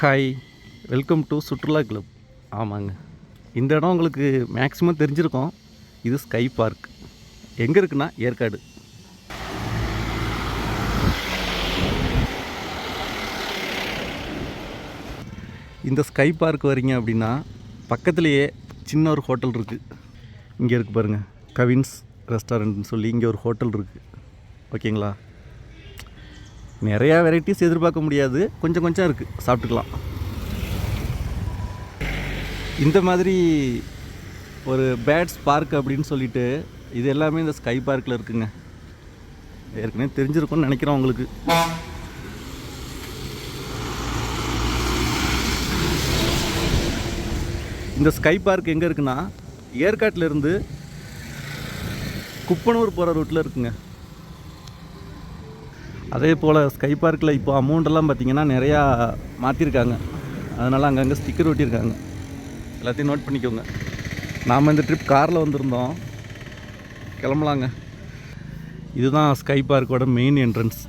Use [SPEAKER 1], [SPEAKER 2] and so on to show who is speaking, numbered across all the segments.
[SPEAKER 1] Hi welcome to சுற்றுலா club. ஆமாங்க. இந்த இடம் உங்களுக்கு மேக்ஸிமம் தெரிஞ்சிருக்கோம். இது ஸ்கை பார்க் எங்கே இருக்குன்னா ஏற்காடு. இந்த ஸ்கை பார்க் வரீங்க அப்படின்னா பக்கத்துலேயே சின்ன ஒரு ஹோட்டல் இருக்குது இங்கே இருக்குது பாருங்கள் கவின்ஸ் ரெஸ்டாரண்ட்னு சொல்லி இங்கே ஒரு ஹோட்டல் இருக்குது ஓகேங்களா? நிறையா வெரைட்டிஸ் எதிர்பார்க்க முடியாது. கொஞ்சம் கொஞ்சம் இருக்குது சாப்பிட்டுக்கலாம். இந்த மாதிரி ஒரு பேட்ஸ் பார்க் அப்படின்னு சொல்லிட்டு இது எல்லாமே இந்த ஸ்கை பார்க்கில் இருக்குங்க. ஏற்கனவே தெரிஞ்சிருக்கும்னு நினைக்கிறோம் உங்களுக்கு. இந்த ஸ்கை பார்க் எங்கே இருக்குன்னா ஏற்காட்டில் இருந்து குப்பனூர் போகிற ரூட்டில் இருக்குங்க. அதே போல் ஸ்கை பார்க்கில் இப்போ அமௌண்ட்டெல்லாம் பார்த்தீங்கன்னா நிறையா மாற்றிருக்காங்க அதனால் அங்கங்கே ஸ்டிக்கர் ஒட்டியிருக்காங்க. எல்லாத்தையும் நோட் பண்ணிக்கோங்க. நாம் இந்த ட்ரிப் காரில் வந்திருந்தோம். கிளம்பலாங்க. இதுதான் ஸ்கை பார்க்கோட மெயின் என்ட்ரன்ஸ்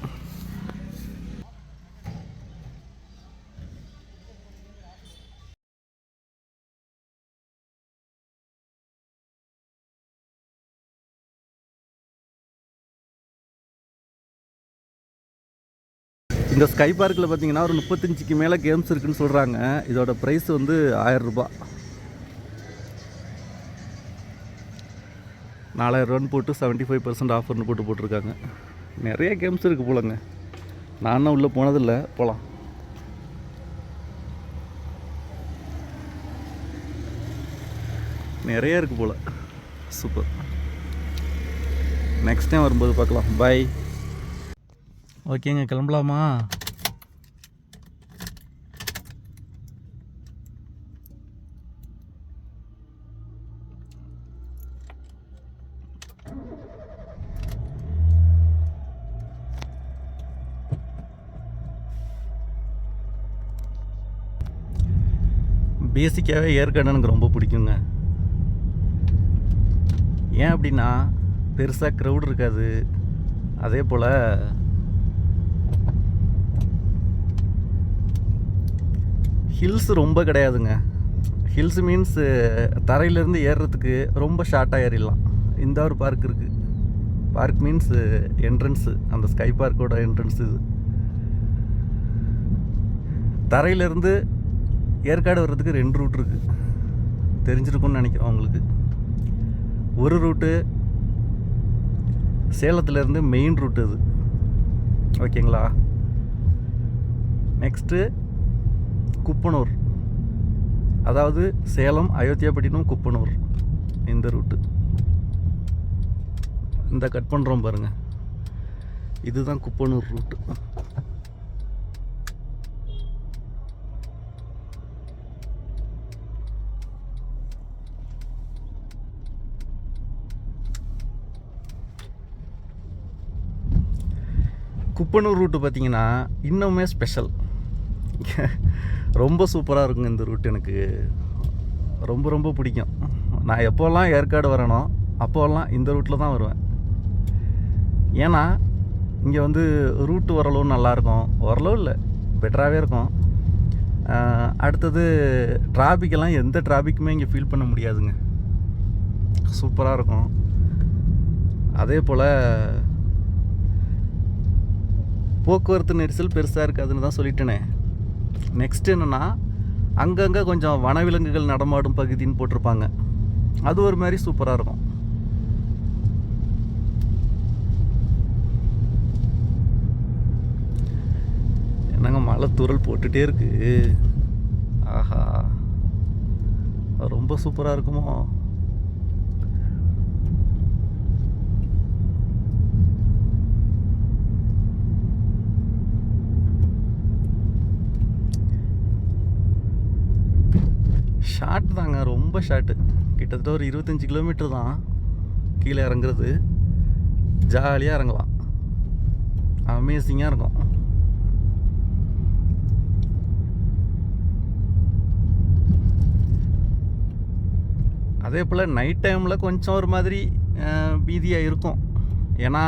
[SPEAKER 1] இந்த ஸ்கை பார்க்கில் பார்த்தீங்கன்னா ஒரு முப்பத்தஞ்சுக்கு மேலே கேம்ஸ் இருக்குன்னு சொல்கிறாங்க இதோட ப்ரைஸ் வந்து ஆயிரம் நாலாயிரரூவான்னு போட்டு செவன்ட்டி ஃபைவ் பர்சன்ட் ஆஃபர்னு போட்டு போட்டிருக்காங்க. நிறைய கேம்ஸ் இருக்குது போலங்க. நானும் உள்ளே போனதில்லை. போகலாம் நிறைய இருக்குது போல். சூப்பர் நெக்ஸ்ட் டைம் வரும்போது பார்க்கலாம். பை ஓகேங்க கிளம்பலாமா? பேசிக்காகவே ஏற்காடு எனக்கு ரொம்ப பிடிக்குங்க. ஏன் அப்படின்னா பெருசாக க்ரௌட் இருக்காது. அதே போல் ஹில்ஸ் ரொம்ப கிடையாதுங்க. ஹில்ஸ் மீன்ஸ் தரையிலேருந்து ஏறுறதுக்கு ரொம்ப ஷார்ட்டாக ஏறிடலாம். இந்த ஒரு பார்க் இருக்குது பார்க் மீன்ஸ் என்ட்ரன்ஸு அந்த ஸ்கை பார்க்கோட என்ட்ரன்ஸ் இது. தரையிலேருந்து ஏற்காடு வர்றதுக்கு ரெண்டு ரூட் இருக்குது தெரிஞ்சிருக்கும்னு நினைக்கிறோம் உங்களுக்கு. ஒரு ரூட்டு சேலத்துலேருந்து மெயின் ரூட் இது. ஓகேங்களா நெக்ஸ்ட்டு குப்பனூர். அதாவது சேலம் அயோத்தியாப்பட்டினம் குப்பனூர். இந்த ரூட்டு. இந்த கட் பண்ணுறோம் பாருங்கள் இதுதான் குப்பனூர் ரூட்டு. குப்பனூர் ரூட்டு பார்த்தீங்கன்னா இன்னுமே ஸ்பெஷல் ரொம்ப சூப்பராக இருக்குங்க இந்த ரூட் எனக்கு. ரொம்ப ரொம்ப பிடிக்கும். நான் எப்போல்லாம் ஏற்காடு வரேனோ அப்போல்லாம் இந்த ரூட்டில் தான் வருவேன். ஏன்னா இங்கே வந்து ரூட்டு ஓரளவு நல்லாயிருக்கும். ஓரளவு இல்லை பெட்டராகவே இருக்கும். அடுத்தது டிராஃபிக்கெல்லாம் எந்த டிராஃபிக்குமே இங்கே ஃபீல் பண்ண முடியாதுங்க. சூப்பராக இருக்கும். அதே போல் போக்குவரத்து நெரிசல் பெருசாக இருக்காதுன்னு தான் சொல்லிட்டேனே. நெக்ஸ்ட் என்னென்னா அங்கங்கே கொஞ்சம் வனவிலங்குகள் நடமாடும் பகுதின்னு போட்டிருப்பாங்க. அது ஒரு மாதிரி சூப்பராக இருக்கும். என்னங்க மழை துரல் போட்டுட்டே இருக்கு. ஆஹா. ரொம்ப சூப்பராக இருக்குமோ? ஷார்ட் தாங்க ரொம்ப ஷார்ட்டு கிட்டத்தட்ட ஒரு இருபத்தஞ்சி கிலோமீட்டர் தான் கீழே இறங்குறது. ஜாலியாக இறங்கலாம். அமேசிங்காக இருக்கும். அதே போல் நைட் டைமில் கொஞ்சம் ஒரு மாதிரி பீதியாக இருக்கும். ஏன்னா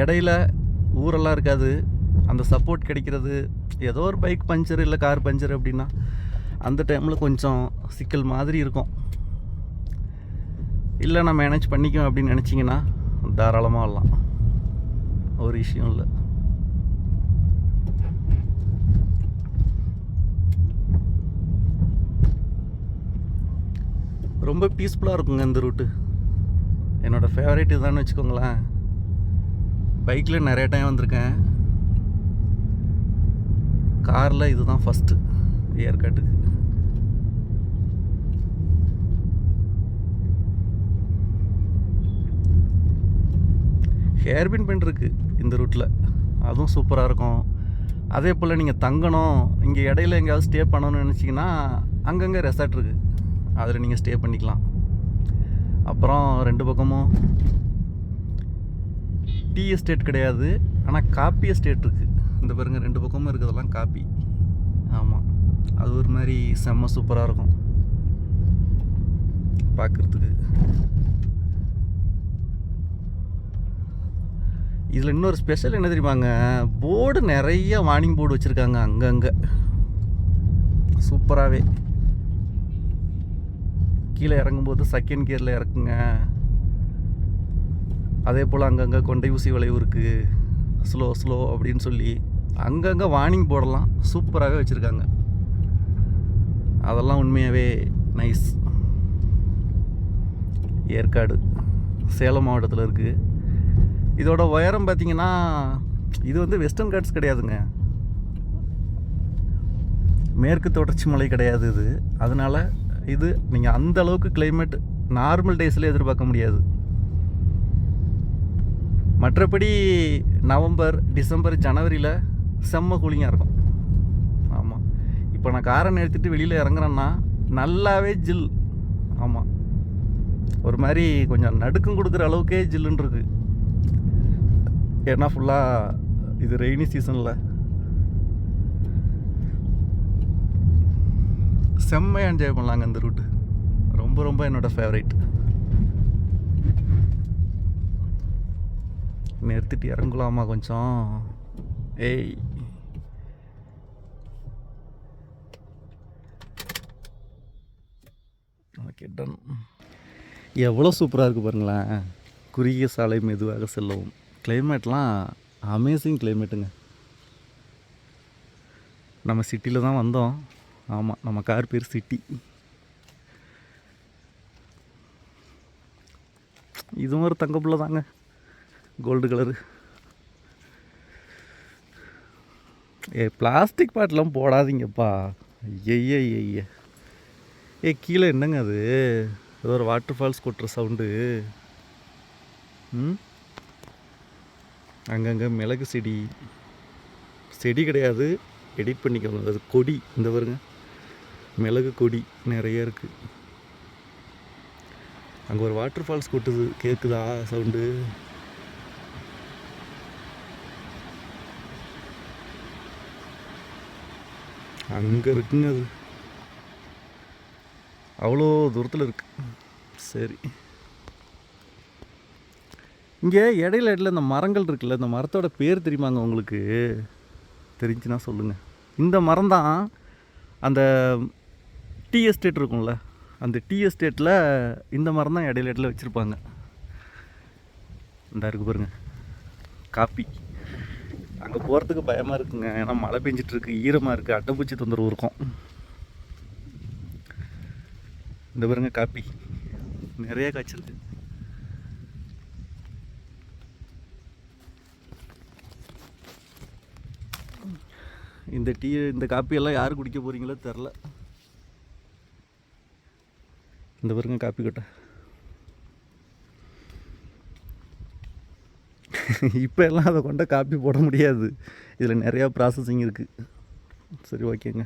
[SPEAKER 1] இடையில ஊரெல்லாம் இருக்காது. அந்த சப்போர்ட் கிடைக்கிறது. ஏதோ ஒரு பைக் பஞ்சர் இல்லை கார் பஞ்சர் அப்படின்னா அந்த டைமில் கொஞ்சம் சிக்கல் மாதிரி இருக்கும். இல்லை நான் மேனேஜ் பண்ணிக்குவேன் அப்படின்னு நினச்சிங்கன்னா தாராளமாக வரலாம். ஒரு விஷயம் இல்லை. ரொம்ப பீஸ்ஃபுல்லாக இருக்குங்க இந்த ரூட்டு என்னோடய ஃபேவரேட் இதுதான்னு வச்சுக்கோங்களேன். பைக்கில் நிறைய டைம் வந்திருக்கேன். காரில் இதுதான் ஃபஸ்ட்டு ஏற்காட்டுக்கு. கேர்பின் பென் இருக்குது இந்த ரூட்டில் அதுவும் சூப்பராக இருக்கும். அதே போல் நீங்கள் தங்கணும் இங்கே இடையில எங்கேயாவது ஸ்டே பண்ணணும்னு நினச்சிங்கன்னா அங்கங்கே ரெசார்ட் இருக்குது அதில் நீங்கள் ஸ்டே பண்ணிக்கலாம். அப்புறம் ரெண்டு பக்கமும் டீ எஸ்டேட் கிடையாது. ஆனால் காப்பி எஸ்டேட் இருக்குது இந்த பாருங்கள் ரெண்டு பக்கமும் இருக்கிறதெல்லாம் காப்பி ஆமாம் அது ஒரு மாதிரி செம்ம சூப்பராக இருக்கும். பார்க்குறதுக்கு இதில் இன்னொரு ஸ்பெஷல் என்ன தெரியுமாங்க? போர்டு நிறைய வார்னிங் போர்டு வச்சுருக்காங்க அங்கங்கே. சூப்பராகவே கீழே இறங்கும்போது செகண்ட் கியரில் இறக்குங்க. அதே போல் அங்கங்கே கொண்டை ஊசி வளைவு இருக்குது ஸ்லோ ஸ்லோ அப்படின்னு சொல்லி அங்கங்கே வார்னிங் போர்டெல்லாம் சூப்பராகவே வச்சுருக்காங்க. அதெல்லாம் உண்மையாகவே நைஸ் ஏற்காடு. சேலம் மாவட்டத்தில் இருக்குது இதோட உயரம் பார்த்தீங்கன்னா இது வந்து வெஸ்டர்ன் காட்ஸ் கிடையாதுங்க. மேற்கு தொடர்ச்சி மலை கிடையாது இது. அதனால் இது நீங்கள் அந்த அளவுக்கு கிளைமேட் நார்மல் டேஸில் எதிர்பார்க்க முடியாது. மற்றபடி நவம்பர் டிசம்பர் ஜனவரியில் செம்ம கூலிங்காக இருக்கும். ஆமாம் இப்போ நான் காரை நிறுத்திட்டு வெளியில் இறங்குறேன்னா நல்லாவே ஜில். ஆமாம் ஒரு மாதிரி கொஞ்சம் நடுக்கம் கொடுக்குற அளவுக்கே ஜில்லுன்னு இருக்குது ஏன்னா ஃபுல்லாக இது ரெய்னி சீசனில் செம்மையாக என்ஜாய் பண்ணலாங்க இந்த ரூட்டு ரொம்ப ரொம்ப என்னோட ஃபேவரைட் நிறுத்திட்டு இறங்கலாமா கொஞ்சம்? ஏய். ஓகே டன் எவ்வளோ சூப்பராக இருக்குது பாருங்களேன். குறுகிய சாலை மெதுவாக செல்லவும். கிளைமேட்லாம் அமேசிங் கிளைமேட்டுங்க நம்ம சிட்டியில் தான் வந்தோம். ஆமாம் நம்ம கார் பேர் சிட்டி இதுவும் ஒரு தங்கப்புள்ள தாங்க. கோல்டு கலரு ஏ பிளாஸ்டிக் பாட்டெலாம் போடாதீங்கப்பா. ஐய ஐய ஏ கீழே என்னங்க அது? ஏதோ ஒரு வாட்டர் ஃபால்ஸ் கொட்டுற சவுண்டு ம்? அங்கங்கே மிளகு செடி. செடி கிடையாது எடிட் பண்ணிக்கணும் அது கொடி. இந்த பாருங்க. மிளகு கொடி நிறைய இருக்குது அங்கே ஒரு வாட்டர் ஃபால்ஸ் கொட்டுது. கேட்குதா சவுண்டு அங்கே இருக்குங்க அது. அவ்வளோ தூரத்தில் இருக்கு. சரி. இங்கே இடையில இடையில இந்த மரங்கள் இருக்குல்ல இந்த மரத்தோட பேர் தெரியுமாங்க உங்களுக்கு? தெரிஞ்சுன்னா சொல்லுங்கள் இந்த மரம் தான் அந்த டீ எஸ்டேட் இருக்கும்ல அந்த டீ எஸ்டேட்டில் இந்த மரம் தான் இடையில இடையில வச்சுருப்பாங்க. இந்த இருக்கு பாருங்க. காப்பி. அங்கே போகிறதுக்கு பயமாக இருக்குங்க. ஏன்னா மழை பெஞ்சிட்ருக்கு ஈரமாக இருக்குது அட்டைப்பூச்சி தொந்தரவு இருக்கும். இந்த பாருங்க காப்பி. நிறைய காய்ச்சிருக்கு. இந்த டீ இந்த காப்பியெல்லாம் யார் குடிக்க போகிறீங்களோ தெரில இந்த பாருங்க காப்பி கொட்டை. இப்போ எல்லாம் அதை கொண்ட காப்பி போட முடியாது. இதில் நிறையா ப்ராசஸிங் இருக்குது சரி ஓகேங்க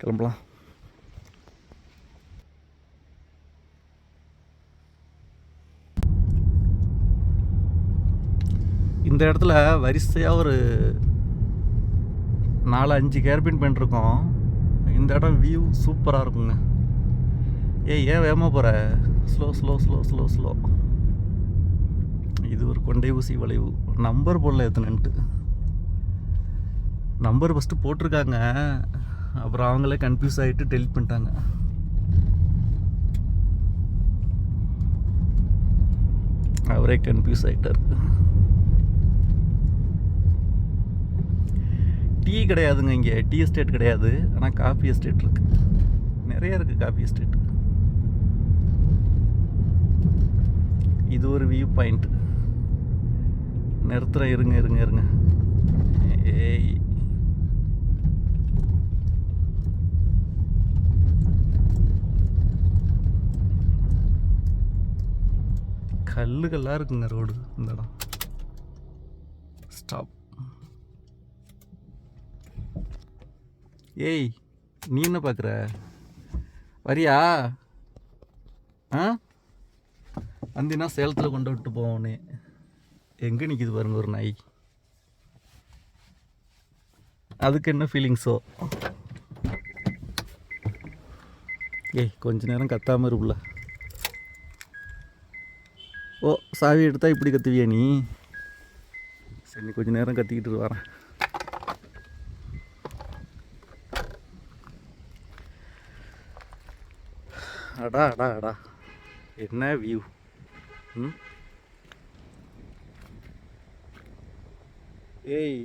[SPEAKER 1] கிளம்பலாம். இந்த இடத்துல வரிசையாக ஒரு நாலு அஞ்சு கேர்பின் பண்ணிருக்கோம். இந்த இடம் வியூ சூப்பராக இருக்குங்க. ஏய் ஏன் வேகமாக போகிற slow slow slow slow slow இது ஒரு கொண்டை ஊசி வளைவு. நம்பர் போடல எத்தனைன்ட்டு. நம்பர் ஃபஸ்ட்டு போட்டிருக்காங்க. அப்புறம் அவங்களே கன்ஃபியூஸ் ஆகிட்டு டெலிட் பண்ணிட்டாங்க. அவரே கன்ஃபியூஸ் ஆகிட்டார் டீ கிடையாதுங்க இங்கே. டீ எஸ்டேட் கிடையாது. ஆனால் காஃபி எஸ்டேட் இருக்கு. நிறைய இருக்கு காஃபி எஸ்டேட். இது ஒரு வியூ பாயிண்ட். நிறுத்துறேன் இருங்க இருங்க இருங்க. ஏய். கல்லுகள்லாம் இருக்குங்க ரோடு இந்த இடம். ஸ்டாப் ஏய் நீ என்ன பார்க்குற வரியா? ஆ? வந்தினா சேலத்தில் கொண்டு விட்டு போவோன்னு எங்கே நிற்கிது பாருங்க ஒரு நாய். அதுக்கு என்ன ஃபீலிங்ஸோ ஏய் கொஞ்ச நேரம் கத்தாமல் இருக்குல்ல ஓ சாவி எடுத்தால் இப்படி கத்துவியா நீ? சரி நீ கொஞ்ச நேரம் கத்திக்கிட்டு வரேன். அடா அடா அடா என்ன வியூ ம்? ஏய்.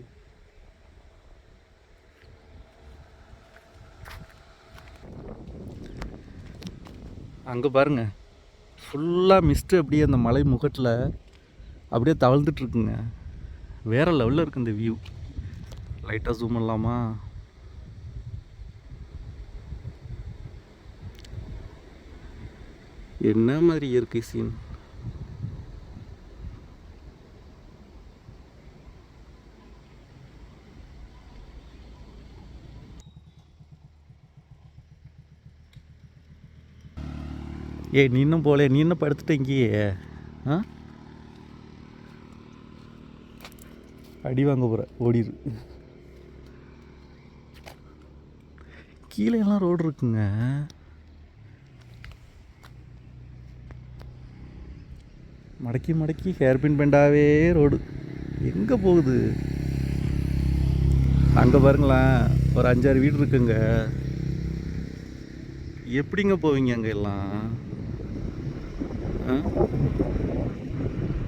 [SPEAKER 1] அங்கே பாருங்க. ஃபுல்லாக மிஸ்ட்டு அப்படியே அந்த மலை முகட்டில் அப்படியே தவழ்ந்துட்டுருக்குங்க வேறு லெவலில் இருக்குது இந்த வியூ லைட்டாக ஜூம் பண்ணலாமா என்ன மாதிரி இயற்கை சீன் ஏய் நீ இன்னும் போலே நீ இன்னும் படுத்துட்ட இங்கேயே. ஆ? அடி வாங்க போகிற ஓடிடு கீழே எல்லாம் ரோடு இருக்குங்க. மடக்கி மடக்கி ஹேர்பின் பெண்டாவே ரோடு. எங்கே போகுது? அங்கே பாருங்களேன் ஒரு அஞ்சாறு வீடு இருக்குங்க. எப்படிங்க போவீங்க அங்கே எல்லாம்?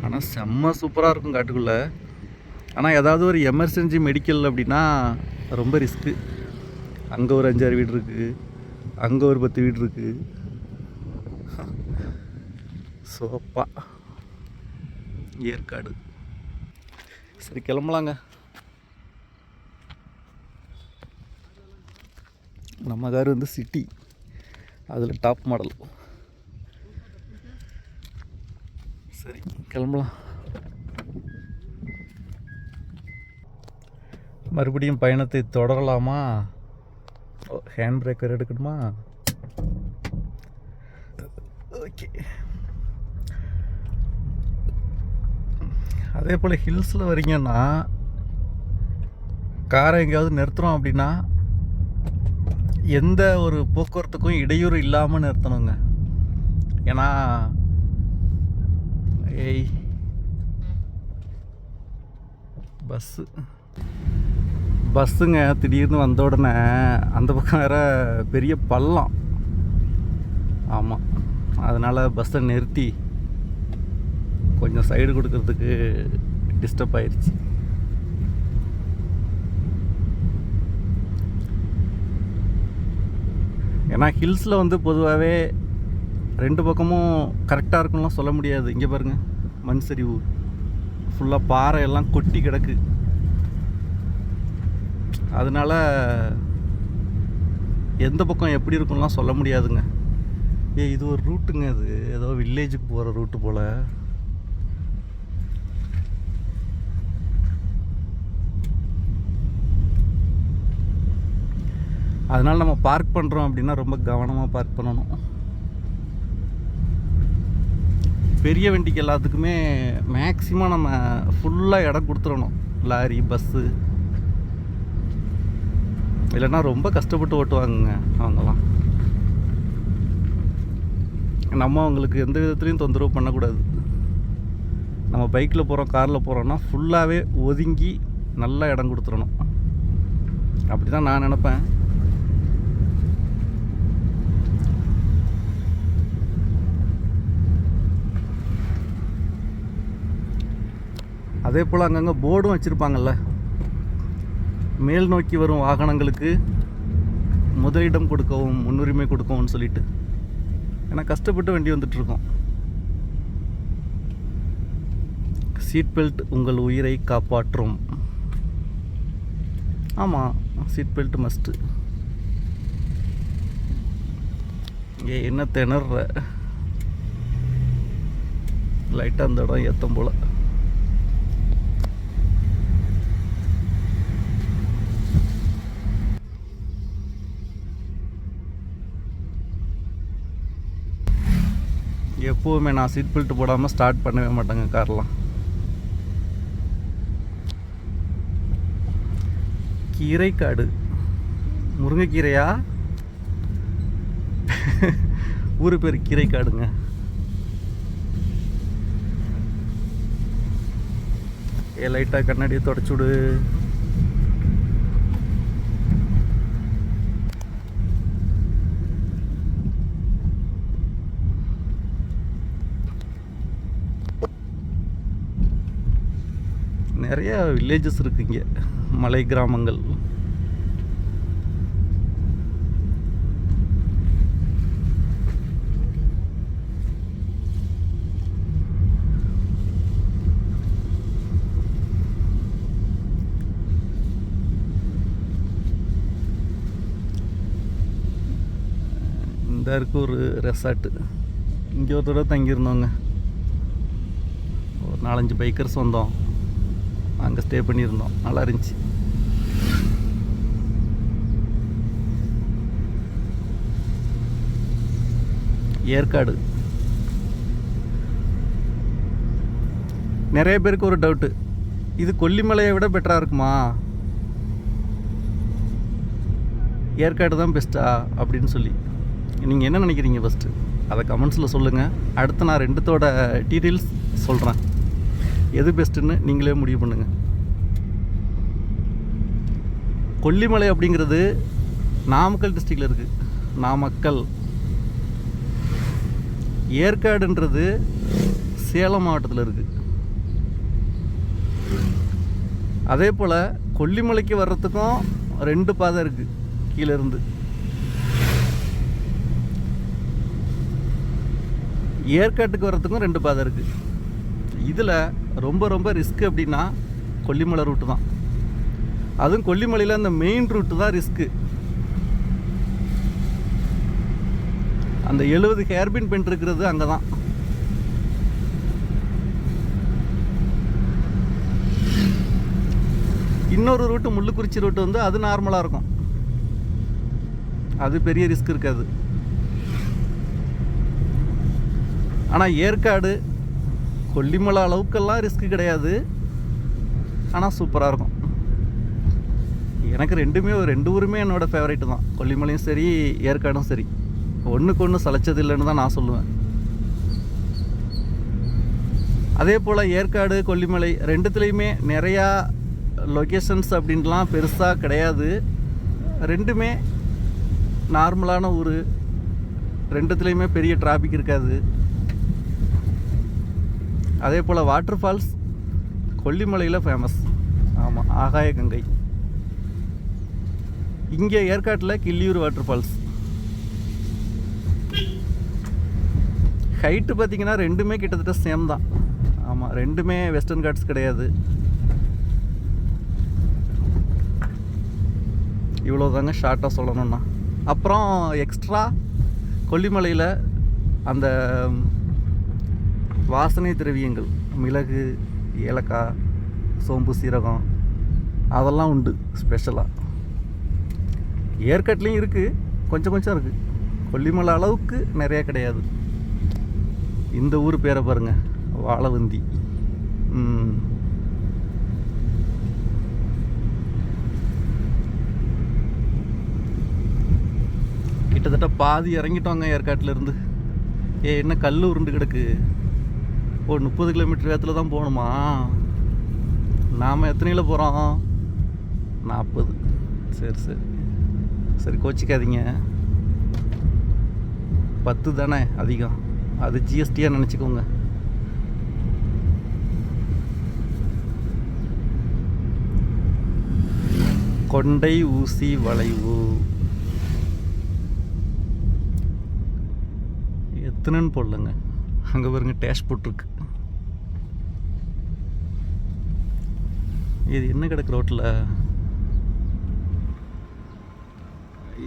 [SPEAKER 1] ஆனால் செம்ம சூப்பராக இருக்கும் காட்டுக்குள்ளே. ஆனால் ஏதாவது ஒரு எமர்ஜென்சி மெடிக்கல் அப்படின்னா ரொம்ப ரிஸ்க்கு. அங்கே ஒரு அஞ்சாறு வீடு இருக்குது அங்கே ஒரு பத்து வீடு இருக்குது சோப்பா. ஏற்காடு. சரி கிளம்பலாங்க. நம்ம கார் வந்து சிட்டி அதில் டாப் மாடல் சரி கிளம்பலாம். மறுபடியும் பயணத்தை தொடரலாமா? ஹேண்ட் பிரேக்கர் எடுக்கணுமா ஓகே அதே போல் ஹில்ஸில் வரீங்கன்னா காரை எங்கேயாவது நிறுத்துகிறோம் அப்படின்னா எந்த ஒரு போக்குவரத்துக்கும் இடையூறு இல்லாமல் நிறுத்தணுங்க. ஏன்னா ஏய் பஸ்ஸு. பஸ்ஸுங்க திடீர்னு வந்த உடனே அந்த பக்கம் வேறு பெரிய பள்ளம். ஆமாம் அதனால் பஸ்ஸை நிறுத்தி கொஞ்சம் சைடு கொடுக்கறதுக்கு டிஸ்டர்ப் ஆயிடுச்சு ஏன்னா ஹில்ஸில் வந்து பொதுவாகவே ரெண்டு பக்கமும் கரெக்டாக இருக்கும்லாம் சொல்ல முடியாது. இங்கே பாருங்கள் மண் சரிவு ஃபுல்லாக பாறை எல்லாம் கொட்டி கிடக்கு. அதனால எந்த பக்கம் எப்படி இருக்கும்லாம் சொல்ல முடியாதுங்க. ஏ இது ஒரு ரூட்டுங்க அது. ஏதோ வில்லேஜுக்கு போகிற ரூட்டு போல். அதனால் நம்ம பார்க் பண்ணுறோம் அப்படின்னா ரொம்ப கவனமாக பார்க் பண்ணணும். பெரிய வண்டிக்கு எல்லாத்துக்குமே மேக்ஸிமம் நம்ம ஃபுல்லாக இடம் கொடுத்துடணும். லாரி பஸ்ஸு இல்லைன்னா ரொம்ப கஷ்டப்பட்டு ஓட்டுவாங்கங்க அவங்கெல்லாம். நம்ம அவங்களுக்கு எந்த விதத்துலையும் தொந்தரவு பண்ணக்கூடாது. நம்ம பைக்கில் போகிறோம் காரில் போகிறோன்னா ஃபுல்லாகவே ஒதுங்கி நல்லா இடம் கொடுத்துடணும். அப்படி தான் நான் நினப்பேன். அதே போல் அங்கங்கே போர்டும் வச்சுருப்பாங்கல்ல. மேல் நோக்கி வரும் வாகனங்களுக்கு முதலிடம் கொடுக்கவும் முன்னுரிமை கொடுக்கவும் சொல்லிட்டு. ஏன்னா கஷ்டப்பட்டு வண்டி வந்துட்டுருக்கோம். சீட் பெல்ட் உங்கள் உயிரை காப்பாற்றும். ஆமாம் சீட் பெல்ட் மஸ்ட்டு ஏ என்ன திணற. லைட்டாக அந்த இடம் ஏற்றும் போல். எப்போவுமே நான் சீட் பெல்ட் போடாமல் ஸ்டார்ட் பண்ணவே மாட்டேங்க கார்லாம் கீரைக்காடு. முருங்கைக்கீரையா? ஊர் பேர் கீரைக்காடுங்க. ஏ லைட்டாக கண்ணாடியை தொடச்சுடு நிறைய வில்லேஜஸ் இருக்கு இங்கே. மலை கிராமங்கள். இந்த இருக்கு ஒரு ரெசார்ட்டு இங்கே ஒரு தடவை தங்கியிருந்தோங்க. ஒரு நாலஞ்சு பைக்கர்ஸ் வந்தோம். அங்கே ஸ்டே பண்ணியிருந்தோம். நல்லா இருந்துச்சு. ஏற்காடு. நிறைய பேருக்கு ஒரு டவுட்டு இது கொல்லிமலையை விட பெட்டராக இருக்குமா? ஏற்காடு தான் பெஸ்ட்டா அப்படின்னு சொல்லி. நீங்கள் என்ன நினைக்கிறீங்க ஃபஸ்ட்டு அதை கமெண்ட்ஸில் சொல்லுங்கள் அடுத்து நான் ரெண்டுத்தோட டீட்டெயில்ஸ் சொல்கிறேன் எது பெஸ்ட்டுன்னு நீங்களே முடிவு பண்ணுங்கள் கொல்லிமலை அப்படிங்கிறது நாமக்கல் டிஸ்ட்ரிக்டில் இருக்குது நாமக்கல். ஏற்காடுன்றது சேலம் மாவட்டத்தில் இருக்குது அதே போல் கொல்லிமலைக்கு வர்றதுக்கும் ரெண்டு பாதை இருக்குது கீழேருந்து ஏற்காட்டுக்கு வர்றதுக்கும் ரெண்டு பாதை இருக்குது இதில் ரொம்ப ரொம்ப ரிஸ்க் அப்படின்னா கொல்லிமலை ரூட்டு தான். அதுவும் கொல்லிமலையில் அந்த மெயின் ரூட்டு தான் ரிஸ்க்கு அந்த எழுபது ஹேர்பின் பெண்ட் இருக்கிறது அங்கே தான் இன்னொரு ரூட்டு முள்ளுக்குறிச்சி ரூட்டு வந்து அது நார்மலாக இருக்கும். அது பெரிய ரிஸ்க் இருக்காது. ஆனால் ஏற்காடு கொல்லிமலை அளவுக்கெல்லாம் ரிஸ்க் கிடையாது. ஆனால் சூப்பராக இருக்கும். எனக்கு ரெண்டுமே ரெண்டு ஊருமே என்னோடய ஃபேவரேட்டு தான். கொல்லிமலையும் சரி ஏற்காடும் சரி. ஒன்றுக்கு ஒன்று சளைச்சது இல்லைன்னு தான் நான் சொல்லுவேன். அதே போல் ஏற்காடு கொல்லிமலை ரெண்டுத்துலேயுமே நிறையா லொக்கேஷன்ஸ் அப்படின்லாம் பெருசாக கிடையாது. ரெண்டுமே நார்மலான ஊர். ரெண்டுத்துலேயுமே பெரிய டிராஃபிக் இருக்காது. அதே போல் வாட்டர் ஃபால்ஸ் கொல்லிமலையில் ஃபேமஸ் ஆமாம் ஆகாய கங்கை. இங்கே ஏற்காட்டில் கிள்ளியூர் வாட்டர் ஃபால்ஸ் ஹைட்டு பார்த்தீங்கன்னா ரெண்டுமே கிட்டத்தட்ட சேம் தான். ஆமாம் ரெண்டுமே வெஸ்டர்ன் காட்ஸ் கிடையாது. இவ்வளோ தாங்க ஷார்ட்டாக சொல்லணும்னா. அப்புறம் எக்ஸ்ட்ரா கொல்லிமலையில் அந்த வாசனை திரவியங்கள் மிளகு ஏலக்காய் சோம்பு சீரகம் அதெல்லாம் உண்டு ஸ்பெஷலாக ஏற்காட்லேயும் இருக்குது கொஞ்சம் கொஞ்சம் இருக்குது கொல்லிமலை அளவுக்கு நிறையா கிடையாது. இந்த ஊர் பேரை பாருங்க வாழவந்தி. கிட்டத்தட்ட பாதி இறங்கிட்டோங்க ஏற்காட்டிலேருந்து ஏ என்ன கல் உருண்டு கிடக்கு. ஓ முப்பது கிலோமீட்டர் வேகத்தில் தான் போகணுமா? நாம் எத்தனையில் போகிறோம் நாற்பது சரி சரி. சரி கோச்சிக்காதீங்க. பத்து தானே அதிகம். அது ஜிஎஸ்டியாக நினச்சிக்கோங்க. கொண்டை ஊசி வளைவு. எத்தனைன்னு போடலங்க. அங்கே பாருங்க டேஷ் போட்டிருக்கு. இது என்ன கிடக்கு ரோட்டில்?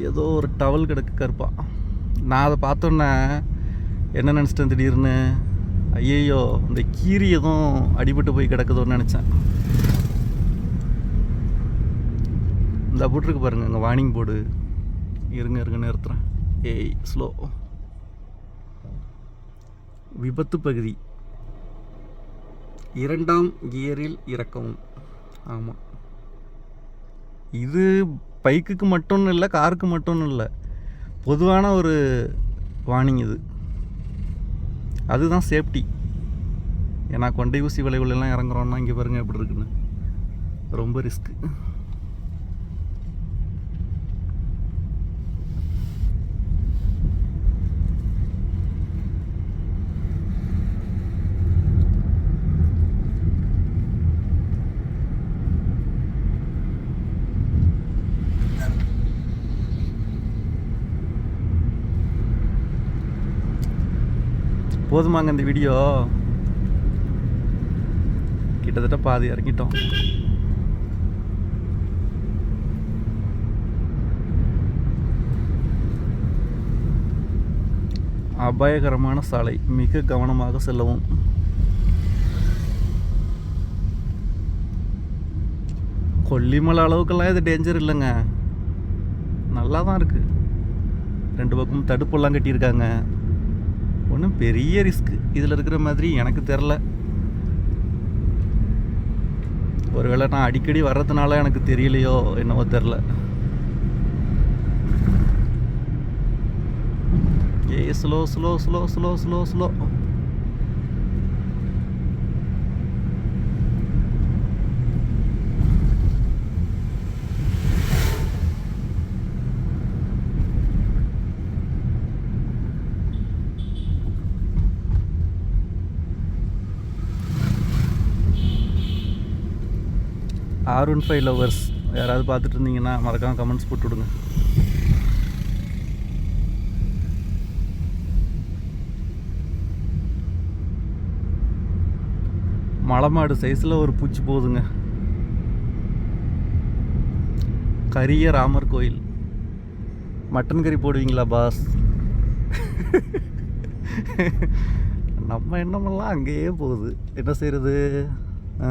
[SPEAKER 1] ஏதோ ஒரு டவல் கிடக்கு கருப்பா. நான் அதை பார்த்தோன்னே என்ன நினச்சிட்டேன் திடீர்னு? ஐயையோ இந்த கீரி எதுவும் அடிபட்டு போய் கிடக்குதோன்னு நினச்சேன். இந்த போட்டிருக்கு பாருங்க இங்கே வார்னிங் போர்டு இருங்க இருங்க நிறுத்துறேன். ஏய் ஸ்லோ விபத்து பகுதி. இரண்டாம் கியரில் இறக்கவும். ஆமாம் இது பைக்குக்கு மட்டும் இல்லை காருக்கு மட்டும் இல்லை. பொதுவான ஒரு வார்னிங் இது. அதுதான் சேஃப்டி ஏன்னா கொண்டை ஊசி விளைவுலலாம் இறங்குறோன்னா இங்கே பாருங்கள் எப்படி இருக்குன்னு. ரொம்ப ரிஸ்க்கு போதுமாங்க இந்த வீடியோ. கிட்டத்தட்ட பாதி இறங்கிட்டோம். அபாயகரமான சாலை. மிக கவனமாக செல்லவும். கொல்லிமலை அளவுக்கெல்லாம் இது டேஞ்சர் இல்லைங்க. நல்லா தான் இருக்குது ரெண்டு பக்கமும் தடுப்பெல்லாம் கட்டியிருக்காங்க. ஒன்றும் பெரிய ரிஸ்க் இதில் இருக்கிற மாதிரி எனக்கு தெரில. ஒருவேளை நான் அடிக்கடி வர்றதுனால எனக்கு தெரியலையோ என்னவோ தெரில. ஏ slow slow slow slow slow slow R one five lovers யாராவது பார்த்துட்டு இருந்தீங்கன்னா மறக்காம கமெண்ட்ஸ் போட்டு விடுங்க. மலைமாடு சைஸில் ஒரு பூச்சி போகுதுங்க கரிய ராமர் கோயில். மட்டன் கறி போடுவீங்களா பாஸ் நம்ம எண்ணமெல்லாம் அங்கேயே போகுது. என்ன செய்கிறது ஆ?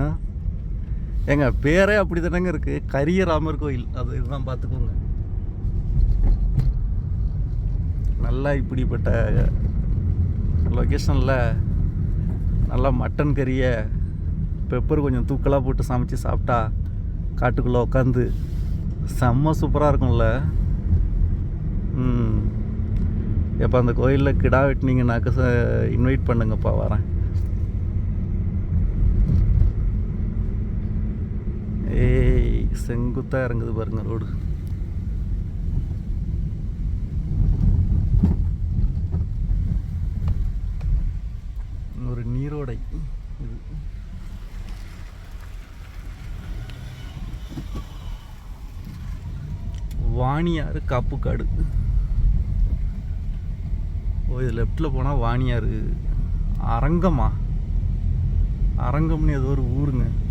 [SPEAKER 1] ஏங்க பேரே அப்படி தானேங்க இருக்கு? கரிய ராமர் கோயில். அது இதுதான் பார்த்துக்கோங்க நல்லா இப்படிப்பட்ட லொக்கேஷனில் நல்லா மட்டன் கறியை பெப்பர் கொஞ்சம் தூக்கலாக போட்டு சமைச்சு சாப்பிட்டா காட்டுக்குள்ளே உட்காந்து செம்ம சூப்பராக இருக்கும்ல. எப்போ அந்த கோயிலில் கிடா வெட்டினீங்கன்னாக்க இன்வைட் பண்ணுங்கப்பா வரேன் ஏய் செங்குத்தாக இறங்குது பாருங்கள் ரோடு. ஒரு நீரோடை. இது. வாணியாறு காப்புக்காடு. ஓ இது லெஃப்டில் போனால் வாணியாறு. அரங்கமா? அரங்கம்னு ஏதோ ஒரு ஊருங்க.